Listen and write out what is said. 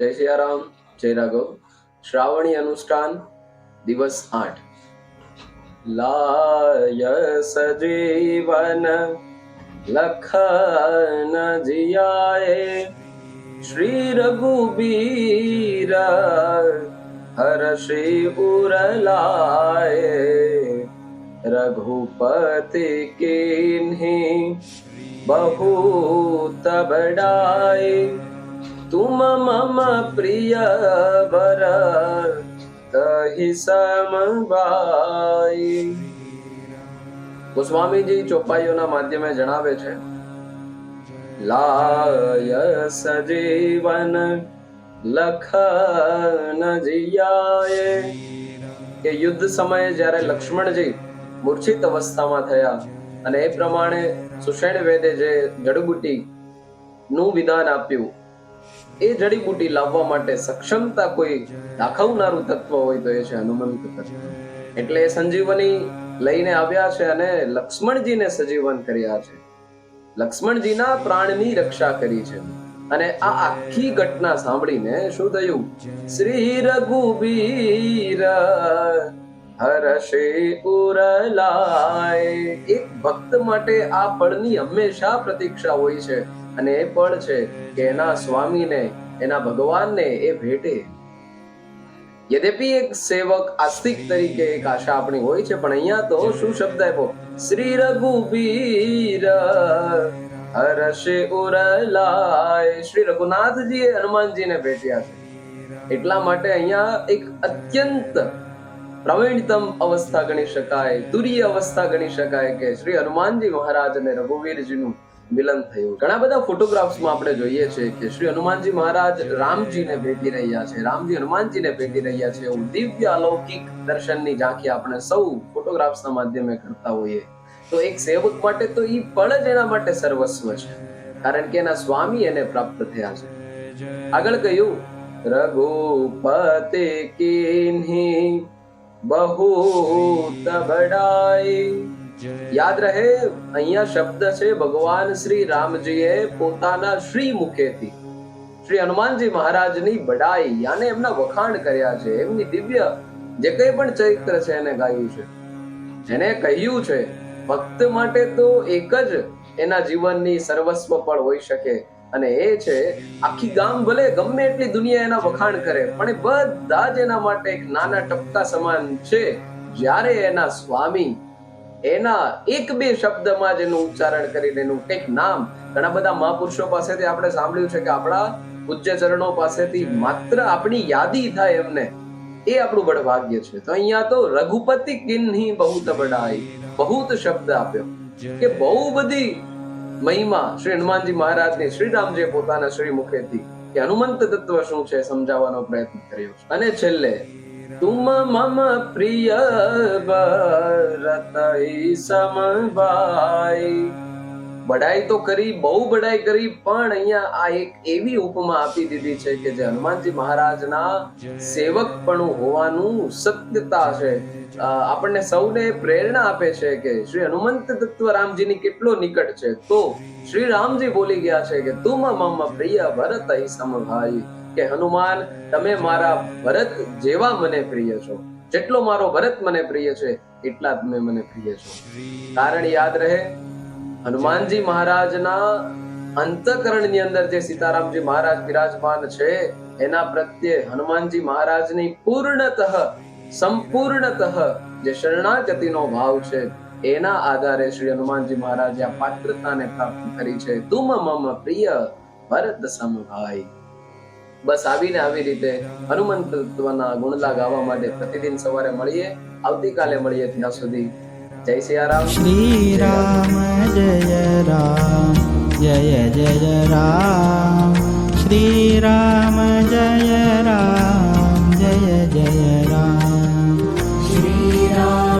જય સિયારામ જય રાઘવ. શ્રાવણી અનુષ્ઠાન, દિવસ આઠ. લાય સજીવન લખન જિયાએ શ્રી રઘુબીર હર શ્રી ઉરલાય રઘુપતિ કેન્હી બહુ તબડાય ತುಮ ಮಮ ಪ್ರಿಯ ವರ ತಹಿ ಸಮಬಾಯಿ ગોસ્વામીજી ચોપાઈઓના માધ્યમે જણાવે છે લાય સજીવન લખન જિયાએ કે યુદ્ધ સમયે જ્યારે લક્ષ્મણજી મૂર્છિત અવસ્થામાં થયા અને એ પ્રમાણે સુષેણ વેદે જે જડબુટી નું વિધાન આપ્યું એ જડીબુટી લાવવા માટે સક્ષમતા કોઈ દાખવનારું તત્વ હોય તો એ છે હનુમંત એટલે એ સંજીવની લઈને આવ્યા છે અને લક્ષ્મણજીને સજીવન કર્યા છે. લક્ષ્મણજીના પ્રાણની રક્ષા કરી છે. અને આ આખી ઘટના સાંભળીને શું થયું? શ્રી રઘુબીર હરશે ઉરલાય. એક ભક્ત માટે આ પળની હંમેશા પ્રતીક્ષા હોય છે. અને એ પણ છે કે એના સ્વામીને, એના ભગવાનને એ ભેટે. યદ્યપિ એક સેવક આસ્તિક તરીકે એક આશા આપણી હોય છે, પણ અહીંયા તો શું શબ્દ આપ્યો? શ્રી રઘુબીર હરશે ઉરલાય. શ્રી રઘુનાથજીએ હનુમાનજીને ભેટ્યા છે. એટલા માટે અહીંયા એક અત્યંત પ્રવીણતમ અવસ્થા ગણી શકાય, તુરીય અવસ્થા ગણી શકાય કે શ્રી હનુમાનજી મહારાજ અને રઘુવીરજીનું મિલન થયું. ઘણા બધા ફોટોગ્રાફ્સમાં આપણે જોઈએ છે કે શ્રી હનુમાનજી મહારાજ રામજીને ભેટી રહ્યા છે. રામજી હનુમાનજીને ભેટી રહ્યા છે એવું દિવ્ય અલૌકિક દર્શનની ઝાંખી આપણે સૌ ફોટોગ્રાફ્સના માધ્યમે કરતા હોઈએ. તો એક સેવક માટે તો એ પણ જ એના માટે સર્વસ્વ છે. કારણ કે એના સ્વામી એને પ્રાપ્ત થયા છે. આગળ કહ્યું, રઘુપતે કિન્હી બહુ બડાઈ યાદ રહે, અહીંયા શબ્દ છે, ભગવાન શ્રી રામજીએ પોતાના શ્રી મુખેથી. શ્રી હનુમાનજી મહારાજની બડાઈ યાને એમના વખાણ કર્યા છે, એમની દિવ્ય જે કંઈ પણ ચરિત્ર છે એને ગાયું છે. જેને કહ્યું છે, ભક્ત માટે તો એક જ એના જીવનની સર્વસ્વ પણ હોઈ શકે. અને એ છે, આખી ગામ ભલે ગમે એટલી દુનિયા એના વખાણ કરે, પણ બધા જ એના માટે એક નાના ટપકા સમાન છે. જ્યારે એના સ્વામી એના એક બે શબ્દમાં જ એનું ઉચ્ચારણ કરીને એનું કંઈક નામ ઘણા બધા મહાપુરુષો પાસેથી આપણે સાંભળ્યું છે કે આપણા પૂજ્ય ચરણો પાસેથી માત્ર આપણી યાદી થાય એમને. એ આપણું બળ ભાગ્ય છે. તો અહીંયા તો રઘુપતિ કિન્હી બહુત બડાઈ બહુત શબ્દ આપ્યો. કે બહુ બધી મહિમા શ્રી હનુમાનજી મહારાજની, શ્રી રામજી પોતાના શ્રી મુખેથી, કે હનુમંત તત્વ શું છે સમજાવવાનો પ્રયત્ન કર્યો અને છેલ્લે તુમ मम ભરતઈ સમભાઈ બડાઈ તો કરી બહુ બડાઈ કરી પણ અહીંયા આ એક એવી ઉપમા આપી દીધી છે કે જે હનુમાનજી મહારાજના સેવકપણું હોવાનું સત્યતા છે. આપણને સૌને પ્રેરણા આપે છે કે શ્રી હનુમંત તત્વ રામજીની કેટલો નિકટ છે. તો શ્રી રામજી બોલી ગયા છે કે તુમ મમ પ્રિય ભરત સમભાઈ. કે હનુમાન, તમે મારા ભરત જેવા મને પ્રિય છો. જેટલો મારો ભરત મને પ્રિય છે, એટલા તમે મને પ્રિય છો. કારણ યાદ રહે, હનુમાનજી મહારાજના અંતકરણની અંદર જે સીતારામજી મહારાજ બિરાજમાન છે, એના પ્રત્યે હનુમાનજી મહારાજની પૂર્ણતઃ, સંપૂર્ણતઃ જે શરણાગતિનો ભાવ છે, એના આધારે શ્રી હનુમાનજી મહારાજે આ પાત્રતાને પ્રાપ્ત કરી છે. તુમ મમ પ્રિય ભરત સમભાઈ બસ આવીને આવી રીતે હનુમંતત્વના ગુણલા ગાવા માટે પ્રતિદિન સવારે મળીએ, આવતીકાલે મળીએ ત્યાં સુધી. જય સિયારામ શ્રી રામ. જય રામ, જય જય રામ. શ્રી રામ જય રામ.